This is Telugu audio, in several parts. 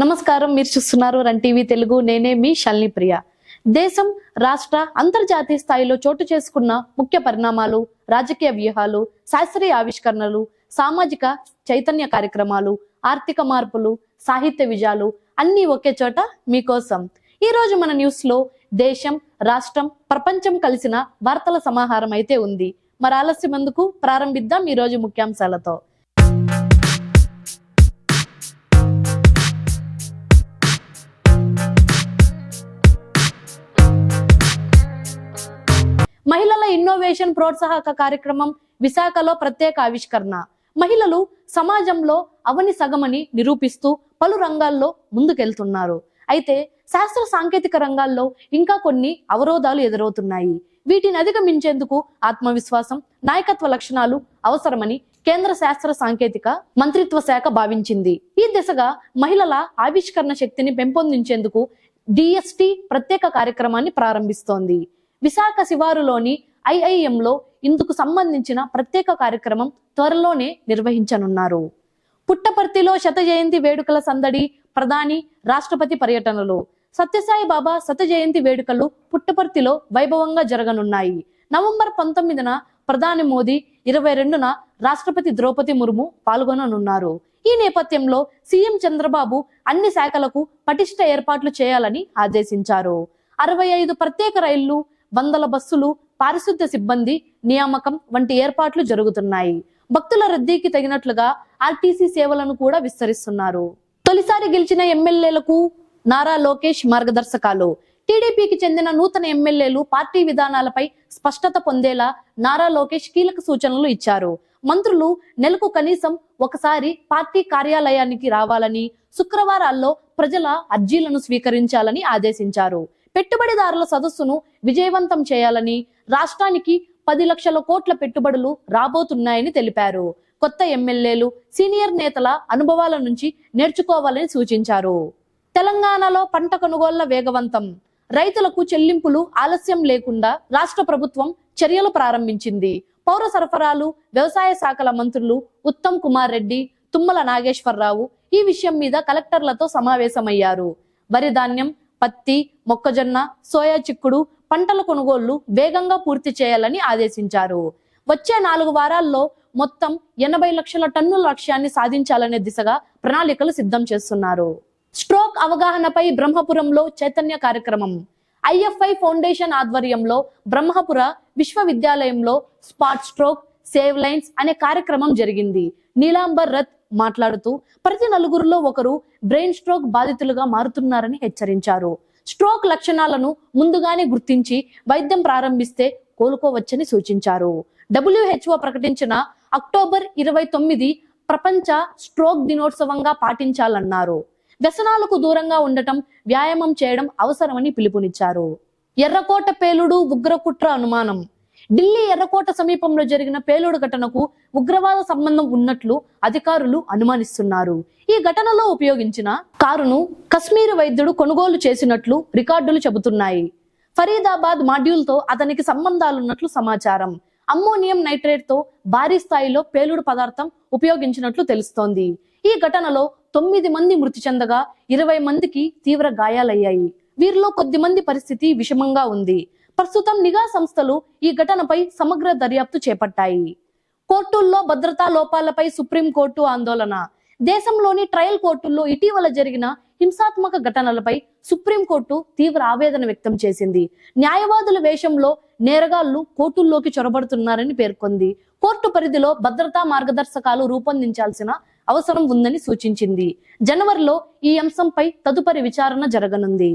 నమస్కారం మీరు చూస్తున్నారు రన్ టీవీ తెలుగు. నేనే మీ షల్ని ప్రియ దేశం రాష్ట్ర అంతర్జాతీయ స్థాయిలో చోటు చేసుకున్న ముఖ్య పరిణామాలు రాజకీయ వ్యూహాలు శాస్త్రీయ ఆవిష్కరణలు సామాజిక చైతన్య కార్యక్రమాలు ఆర్థిక మార్పులు సాహిత్య విజయాలు అన్నీ ఒకే చోట మీకోసం. ఈ రోజు మన న్యూస్లో దేశం రాష్ట్రం ప్రపంచం కలిసిన వార్తల సమాహారం అయితే ఉంది. మరి ఆలస్యం ఎందుకు? ప్రారంభిద్దాం ఈ రోజు ముఖ్యాంశాలతో. మహిళల ఇన్నోవేషన్ ప్రోత్సాహక కార్యక్రమం విశాఖలో ప్రత్యేక ఆవిష్కరణ. మహిళలు సమాజంలో అవని సగమని నిరూపిస్తూ పలు రంగాల్లో ముందుకెళ్తున్నారు. అయితే శాస్త్ర సాంకేతిక రంగాల్లో ఇంకా కొన్ని అవరోధాలు ఎదురవుతున్నాయి. వీటిని అధిగమించేందుకు ఆత్మవిశ్వాసం నాయకత్వ లక్షణాలు అవసరమని కేంద్ర శాస్త్ర సాంకేతిక మంత్రిత్వ శాఖ భావించింది. ఈ దిశగా మహిళల ఆవిష్కరణ శక్తిని పెంపొందించేందుకు డిఎస్టి ప్రత్యేక కార్యక్రమాన్ని ప్రారంభిస్తోంది. విశాఖ శివారులోని ఐఐఎంలో ఇందుకు సంబంధించిన ప్రత్యేక కార్యక్రమం త్వరలోనే నిర్వహించనున్నారు. పుట్టపర్తిలో శత జయంతి వేడుకల సందడి ప్రధాని రాష్ట్రపతి పర్యటనలు. సత్యసాయి బాబా శత జయంతి వేడుకలు పుట్టపర్తిలో వైభవంగా జరగనున్నాయి. నవంబర్ పంతొమ్మిదిన ప్రధాని మోదీ ఇరవై రెండున రాష్ట్రపతి ద్రౌపది ముర్ము పాల్గొననున్నారు. ఈ నేపథ్యంలో సీఎం చంద్రబాబు అన్ని శాఖలకు పటిష్ట ఏర్పాట్లు చేయాలని ఆదేశించారు. అరవై ఐదు ప్రత్యేక రైళ్ళు వందల బస్సులు పారిశుద్ధ్య సిబ్బంది నియామకం వంటి ఏర్పాట్లు జరుగుతున్నాయి. భక్తుల రద్దీకి తగినట్లుగా ఆర్టీసీ సేవలను కూడా విస్తరిస్తున్నారు. తొలిసారి గెలిచిన ఎమ్మెల్యేలకు నారా లోకేష్ మార్గదర్శకాలు. టీడీపీకి చెందిన నూతన ఎమ్మెల్యేలు పార్టీ విధానాలపై స్పష్టత పొందేలా నారా లోకేష్ కీలక సూచనలు ఇచ్చారు. మంత్రులు నెలకు కనీసం ఒకసారి పార్టీ కార్యాలయానికి రావాలని శుక్రవారాల్లో ప్రజల అర్జీలను స్వీకరించాలని ఆదేశించారు. పెట్టుబడిదారుల సదస్సును విజయవంతం చేయాలని రాష్ట్రానికి పది లక్షల కోట్ల పెట్టుబడులు రాబోతున్నాయని తెలిపారు. కొత్త ఎమ్మెల్యేలు సీనియర్ నేతల అనుభవాల నుంచి నేర్చుకోవాలని సూచించారు. తెలంగాణలో పంట కొనుగోళ్ళ వేగవంతం. రైతులకు చెల్లింపులు ఆలస్యం లేకుండా రాష్ట్ర ప్రభుత్వం చర్యలు ప్రారంభించింది. పౌర సరఫరాలు వ్యవసాయ శాఖల మంత్రులు ఉత్తమ్ కుమార్ రెడ్డి తుమ్మల నాగేశ్వరరావు ఈ విషయం మీద కలెక్టర్లతో సమావేశమయ్యారు. వరి ధాన్యం పత్తి మొక్కజొన్న సోయా చిక్కుడు పంటల కొనుగోళ్ళు వేగంగా పూర్తి చేయాలని ఆదేశించారు. వచ్చే నాలుగు వారాల్లో మొత్తం ఎనభై లక్షల టన్నుల లక్ష్యాన్ని సాధించాలనే దిశగా ప్రణాళికలు సిద్ధం చేస్తున్నారు. స్ట్రోక్ అవగాహనపై బ్రహ్మపురంలో చైతన్య కార్యక్రమం. ఐఎఫ్ఐ ఫౌండేషన్ ఆధ్వర్యంలో బ్రహ్మపుర విశ్వవిద్యాలయంలో స్పాట్ స్ట్రోక్ సేవ్ లైన్స్ అనే కార్యక్రమం జరిగింది. నీలాంబర్ రత్ మాట్లాడుతూ ప్రతి నలుగురిలో ఒకరు బ్రెయిన్ స్ట్రోక్ బాధితులుగా మారుతున్నారని హెచ్చరించారు. స్ట్రోక్ లక్షణాలను ముందుగానే గుర్తించి వైద్యం ప్రారంభిస్తే కోలుకోవచ్చని సూచించారు. డబ్ల్యూహెచ్ఓ ప్రకటించిన అక్టోబర్ ఇరవై తొమ్మిది ప్రపంచ స్ట్రోక్ దినోత్సవంగా పాటించాలన్నారు. వ్యసనాలకు దూరంగా ఉండటం వ్యాయామం చేయడం అవసరమని పిలుపునిచ్చారు. ఎర్రకోట పేలుడు ఉగ్రకుట్ర అనుమానం. ఢిల్లీ ఎర్రకోట సమీపంలో జరిగిన పేలుడు ఘటనకు ఉగ్రవాద సంబంధం ఉన్నట్లు అధికారులు అనుమానిస్తున్నారు. ఈ ఘటనలో ఉపయోగించిన కారును కశ్మీర్ వైద్యుడు కొనుగోలు చేసినట్లు రికార్డులు చెబుతున్నాయి. ఫరీదాబాద్ మాడ్యూల్తో అతనికి సంబంధాలున్నట్లు సమాచారం. అమ్మోనియం నైట్రేట్తో భారీ స్థాయిలో పేలుడు పదార్థం ఉపయోగించినట్లు తెలుస్తోంది. ఈ ఘటనలో తొమ్మిది మంది మృతి చెందగా ఇరవై మందికి తీవ్ర గాయాలయ్యాయి. వీరిలో కొద్ది మంది పరిస్థితి విషమంగా ఉంది. ప్రస్తుతం నిఘా సంస్థలు ఈ ఘటనపై సమగ్ర దర్యాప్తు చేపట్టాయి. కోర్టుల్లో భద్రతా లోపాలపై సుప్రీంకోర్టు ఆందోళన. దేశంలోని ట్రయల్ కోర్టుల్లో ఇటీవల జరిగిన హింసాత్మక ఘటనలపై సుప్రీంకోర్టు తీవ్ర ఆవేదన వ్యక్తం చేసింది. న్యాయవాదుల వేషంలో నేరగాళ్ళు కోర్టుల్లోకి చొరబడుతున్నారని పేర్కొంది. కోర్టు పరిధిలో భద్రతా మార్గదర్శకాలు రూపొందించాల్సిన అవసరం ఉందని సూచించింది. జనవరిలో ఈ అంశంపై తదుపరి విచారణ జరగనుంది.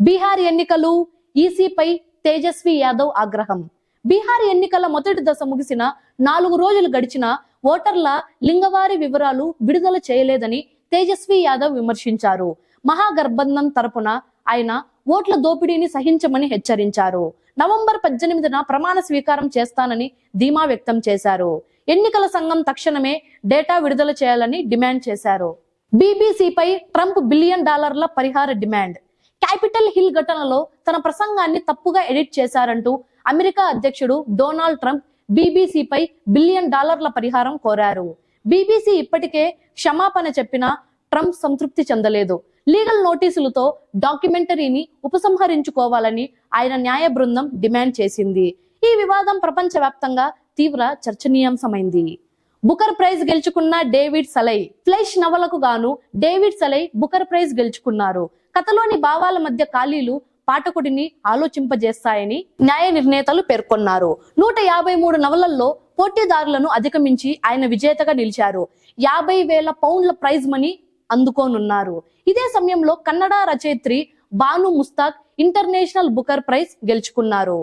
బీహార్ ఎన్నికలు ఈసీపై తేజస్వి యాదవ్ ఆగ్రహం. బీహార్ ఎన్నికల మొదటి దశ ముగిసిన నాలుగు రోజులు గడిచిన ఓటర్ల లింగవారి వివరాలు విడుదల చేయలేదని తేజస్వి యాదవ్ విమర్శించారు. మహాగర్బంధం తరపున ఆయన ఓట్ల దోపిడీని సహించమని హెచ్చరించారు. నవంబర్ పద్దెనిమిదిన ప్రమాణ స్వీకారం చేస్తానని ధీమా వ్యక్తం చేశారు. ఎన్నికల సంఘం తక్షణమే డేటా విడుదల చేయాలని డిమాండ్ చేశారు. బీబీసీపై ట్రంప్ బిలియన్ డాలర్ల పరిహార డిమాండ్. క్యాపిటల్ హిల్ ఘటనలో తన ప్రసంగాన్ని తప్పుగా ఎడిట్ చేశారంటూ అమెరికా అధ్యక్షుడు డొనాల్డ్ ట్రంప్ బీబీసీపై బిలియన్ డాలర్ల పరిహారం కోరారు. బీబీసీ ఇప్పటికే క్షమాపణ చెప్పిన ట్రంప్ సంతృప్తి చెందలేదు. లీగల్ నోటీసులతో డాక్యుమెంటరీని ఉపసంహరించుకోవాలని ఆయన న్యాయ బృందం డిమాండ్ చేసింది. ఈ వివాదం ప్రపంచవ్యాప్తంగా తీవ్ర చర్చనీయాంశమైంది. బుకర్ ప్రైజ్ గెలుచుకున్న డేవిడ్ సలై ఫ్లెష్ నవలకు గాను డేవిడ్ సలై బుకర్ ప్రైజ్ గెలుచుకున్నారు. కథలోని భావాల మధ్య ఖాళీలు పాఠకుడిని ఆలోచింపజేస్తాయని న్యాయ నిర్ణేతలు పేర్కొన్నారు. నూట యాభై మూడు నవలల్లో పోటీదారులను అధిగమించి ఆయన విజేతగా నిలిచారు. యాభై వేల పౌండ్ల ప్రైజ్ మనీ అందుకోనున్నారు. ఇదే సమయంలో కన్నడ రచయిత్రి Banu Mushtaq international Booker prize గెలుచుకున్నారు.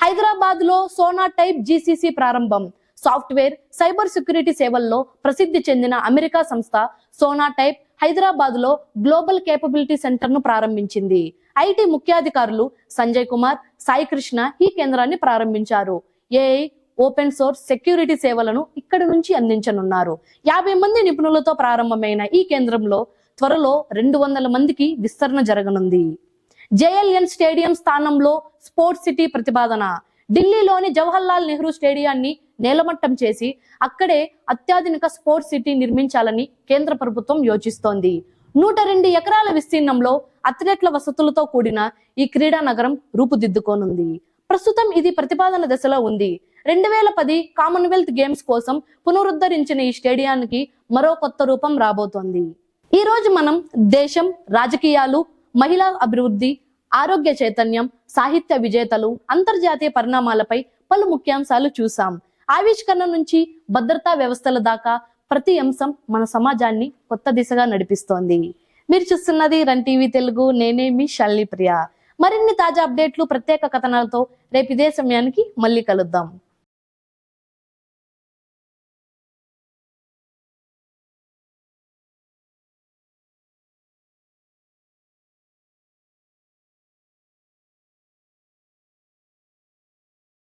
హైదరాబాద్లో సోనా టైప్ జీసీసీ ప్రారంభం. సాఫ్ట్వేర్ సైబర్ సెక్యూరిటీ సేవల్లో ప్రసిద్ధి చెందిన అమెరికా సంస్థ సోనా టైప్ హైదరాబాద్లో గ్లోబల్ కేపబిలిటీ సెంటర్ను ప్రారంభించింది. ఐటీ ముఖ్యాధికారులు సంజయ్ కుమార్ సాయి కృష్ణ ఈ కేంద్రాన్ని ప్రారంభించారు. ఏఐ ఓపెన్ సోర్స్ సెక్యూరిటీ సేవలను ఇక్కడి నుంచి అందించనున్నారు. యాభై మంది నిపుణులతో ప్రారంభమైన ఈ కేంద్రంలో త్వరలో రెండు వందల మందికి విస్తరణ జరగనుంది. జేఎల్ఎన్ స్టేడియం స్థానంలో స్పోర్ట్స్ సిటీ ప్రతిపాదన. ఢిల్లీలోని జవహర్లాల్ నెహ్రూ స్టేడియాన్ని నేలమట్టం చేసి అక్కడే అత్యాధునిక స్పోర్ట్స్ సిటీ నిర్మించాలని కేంద్ర ప్రభుత్వం యోచిస్తోంది. నూట రెండు ఎకరాల విస్తీర్ణంలో అథ్లెట్ల వసతులతో కూడిన ఈ క్రీడా నగరం రూపుదిద్దుకోనుంది. ప్రస్తుతం ఇది ప్రతిపాదన దశలో ఉంది. రెండు వేల పది కామన్వెల్త్ గేమ్స్ కోసం పునరుద్ధరించిన ఈ స్టేడియానికి మరో కొత్త రూపం రాబోతోంది. ఈ రోజు మనం దేశం రాజకీయాలు మహిళా అభివృద్ధి ఆరోగ్య చైతన్యం సాహిత్య విజేతలు అంతర్జాతీయ పరిణామాలపై పలు ముఖ్యాంశాలు చూసాం ఆవిష్కరణ నుంచి భద్రతా వ్యవస్థల దాకా ప్రతి అంశం మన సమాజాన్ని కొత్త దిశగా నడిపిస్తోంది. మీరు చూస్తున్నది రన్ టీవీ తెలుగు నేనే మీ షల్లి ప్రియ. మరిన్ని తాజా అప్డేట్లు ప్రత్యేక కథనాలతో రేపు ఇదే సమయానికి మళ్ళీ కలుద్దాం.